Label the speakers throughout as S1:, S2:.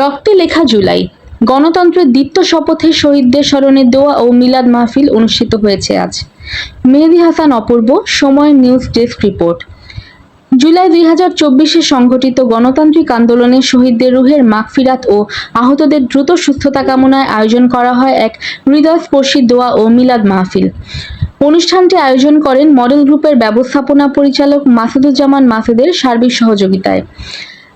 S1: রক্তে লেখা জুলাই। গণতন্ত্রের দ্বিত্ব শপথে শহীদদের স্মরণে দোয়া ও মিলাদ মাহফিল অনুষ্ঠিত হয়েছে আজ। মেহেদি হাসান অপূর্ব, সময় নিউজ ডেস্ক রিপোর্ট। জুলাই দুই হাজার চব্বিশে সংঘটিত গণতান্ত্রিক আন্দোলনে শহীদদের রুহের মাগফিরাত ও আহতদের দ্রুত সুস্থতা কামনায় আয়োজন করা হয় এক হৃদয়স্পর্শী দোয়া ও মিলাদ মাহফিল। অনুষ্ঠানটি আয়োজন করেন মডেল গ্রুপের ব্যবস্থাপনা পরিচালক মাসুদুজ্জামান মাসুদের সার্বিক সহযোগিতায়।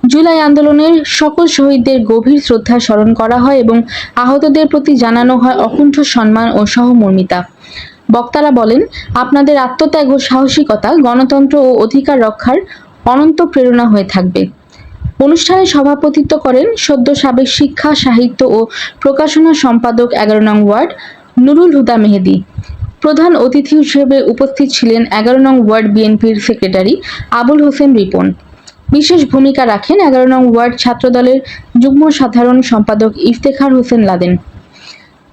S1: জুলাই আন্দোলনের সকল শহীদদের গভীর শ্রদ্ধা স্মরণ করা হয় এবং আহতদের প্রতি জানানো হয় অকুণ্ঠ সম্মান ও সহমর্মিতা। বক্তারা বলেন, আপনাদের আত্মত্যাগ ও সাহসিকতা, গণতন্ত্র ও অধিকার রক্ষার অনন্ত প্রেরণা হয়ে থাকবে। অনুষ্ঠানে সভাপতিত্ব করেন সদ্য সাবেক শিক্ষা, সাহিত্য ও প্রকাশনা সম্পাদক এগারো নং ওয়ার্ড নুরুল হুদা মেহেদি। প্রধান অতিথি হিসেবে উপস্থিত ছিলেন এগারো নং ওয়ার্ড বিএনপির সেক্রেটারি আবুল হোসেন রিপন। বিশেষ ভূমিকা রাখেন এগারো নং ওয়ার্ড ছাত্রদলের যুগ্ম সাধারণ সম্পাদক ইফতেখার হোসেন লাদেন।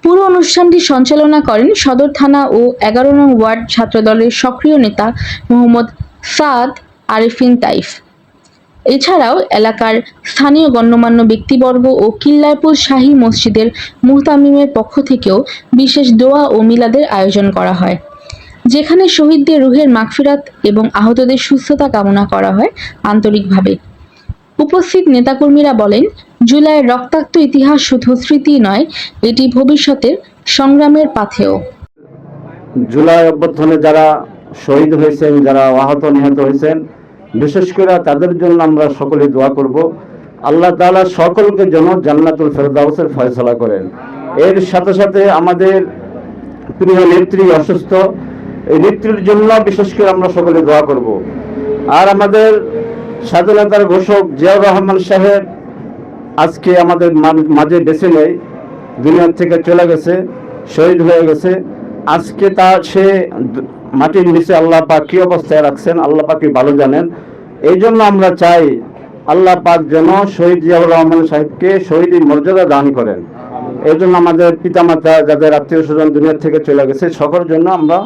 S1: পুরো অনুষ্ঠানটি সঞ্চালনা করেন সদর থানা ও এগারো নং ওয়ার্ড ছাত্রদলের সক্রিয় নেতা মোহাম্মদ সাদ আরিফিন তাইফ। এছাড়াও এলাকার স্থানীয় গণ্যমান্য ব্যক্তিবর্গ ও কিল্লারপুর শাহী মসজিদের মুহতামিমের পক্ষ থেকেও বিশেষ দোয়া ও মিলাদের আয়োজন করা হয়। যেখানে শহীদদের রুহের মাগফিরাত এবং আহতদের সুস্থতা কামনা করা হয় আন্তরিকভাবে। উপস্থিত নেতাকর্মীরা বলেন, জুলাইয়ের রক্তাক্ত ইতিহাস শুধু স্মৃতি নয়, এটি ভবিষ্যতের সংগ্রামের পাথেও
S2: জুলাই অভ্যর্থনে যারা শহীদ হয়েছেন, যারা আহত নিহত হয়েছেন বিশেষ করে তাদের জন্য আমরা সকলে দোয়া করব। আল্লাহ তাআলা সকলকে যেন জান্নাতুল ফেরদাউসের ফয়সলা করেন। এর সাথে সাথে আমাদের প্রিয় নেত্রী অসুস্থ, এই নেত্রীর জন্য বিশেষ করে আমরা সকলে দোয়া করব। আর আমাদের স্বাধীনতার ঘোষক জিয়াউর রহমান সাহেব আজকে আমাদের মাঝে বেছে নেই দুনিয়ার থেকে চলে গেছে, শহীদ হয়ে গেছে। আজকে তা সে মাটির নিচে আল্লাহ পাক কি অবস্থায় রাখছেন? আল্লাহ পাক ভালো জানেন? এই জন্য আমরা চাই আল্লাহ পাক যেন শহীদ জিয়াউর রহমান সাহেবকে শহীদের মর্যাদা দান করেন। এই জন্য আমাদের পিতামাতা, যাদের আত্মীয় স্বজন দুনিয়ার থেকে চলে গেছে, সকলের জন্য আমরা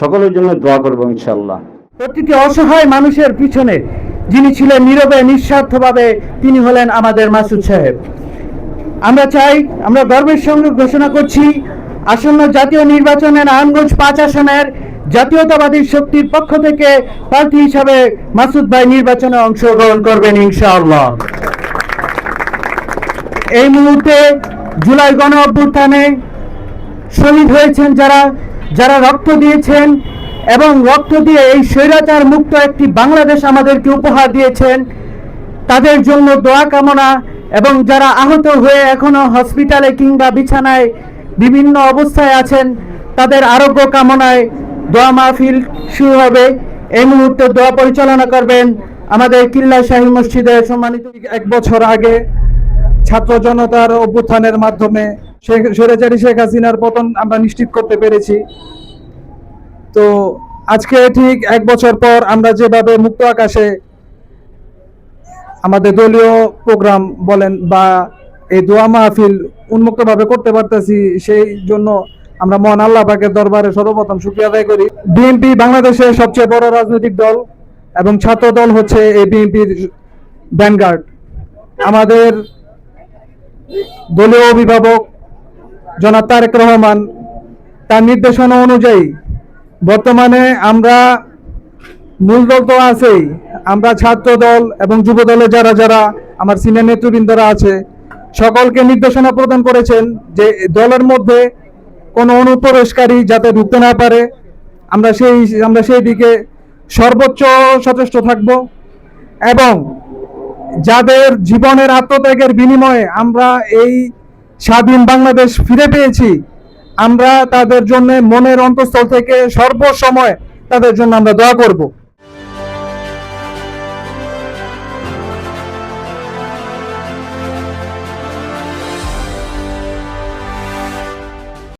S2: সকলের জন্য দোয়া করব ইনশাল্লাহ
S3: প্রতিটি অসহায় মানুষের পিছনে যিনি ছিলেন নীরবে, নিঃস্বার্থভাবে তিনি হলেন আমাদের মাসুদ সাহেব। আমরা চাই, আমরা গর্বের সঙ্গে ঘোষণা করছি, আসন্ন জাতীয় নির্বাচনে নারায়ণগঞ্জ পাঁচ আসনের জাতীয়তাবাদী শক্তির পক্ষ থেকে প্রার্থী হিসাবে মাসুদ ভাই নির্বাচনে অংশগ্রহণ করবেন ইনশাআল্লাহ। এই মুহূর্তে জুলাই গণ অভ্যুত্থানে শহীদ হয়েছেন যারা যারা রক্ত দিয়েছেন এবং রক্ত দিয়ে এই স্বৈরাচার মুক্ত একটি বাংলাদেশ আমাদেরকে উপহার দিয়েছেন। তাদের জন্য দোয়া কামনা এবং যারা আহত হয়ে এখনও হসপিটালে কিংবা বিছানায় বিভিন্ন অবস্থায় আছেন, তাদের আরোগ্য কামনায় দোয়া মাহফিল শুরু হবে। এই মুহূর্তে দোয়া পরিচালনা করবেন আমাদের কিল্লা শাহী মসজিদে সম্মানিত এক বছর আগে ছাত্র জনতার অভ্যুত্থানের মাধ্যমে স্বৈরাচারী শেখ হাসিনার পতন আমরা নিশ্চিত করতে পেরেছি। তো আজকে ঠিক এক বছর পর আমরা যেভাবে মুক্ত আকাশে আমাদের দলীয় প্রোগ্রাম বলেন বা এই দোয়া মাহফিল উন্মুক্তভাবে করতে পারতেছি, সেই জন্য আমরা মহান আল্লাহ পাকের দরবারে সর্বপ্রথম শুক্রিয়া আদায় করি। বিএনপি বাংলাদেশের সবচেয়ে বড় রাজনৈতিক দল এবং ছাত্র দল হচ্ছে এই বিএনপির ব্যানগার্ড আমাদের দলীয় অভিভাবক জনাব তারেক রহমান তার নির্দেশনা অনুযায়ী বর্তমানে আমরা মূল দল তো আছেই, আমরা ছাত্র দল এবং যুব দলে যারা যারা আমার সিনিয়র নেতৃবৃন্দরা আছে, সকলকে নির্দেশনা প্রদান করেছেন যে দলের মধ্যে কোনো অনুপ্রবেশকারী যাতে ঢুকতে না পারে। আমরা সেই আমরা সেই দিকে সর্বোচ্চ সচেষ্ট থাকব এবং যাদের জীবনের আত্মত্যাগের বিনিময়ে আমরা এই স্বাধীন বাংলাদেশ ফিরে পেয়েছি, আমরা তাদের জন্য মনের অন্তঃস্থল থেকে সর্বসময় তাদের জন্য আমরা দোয়া করব।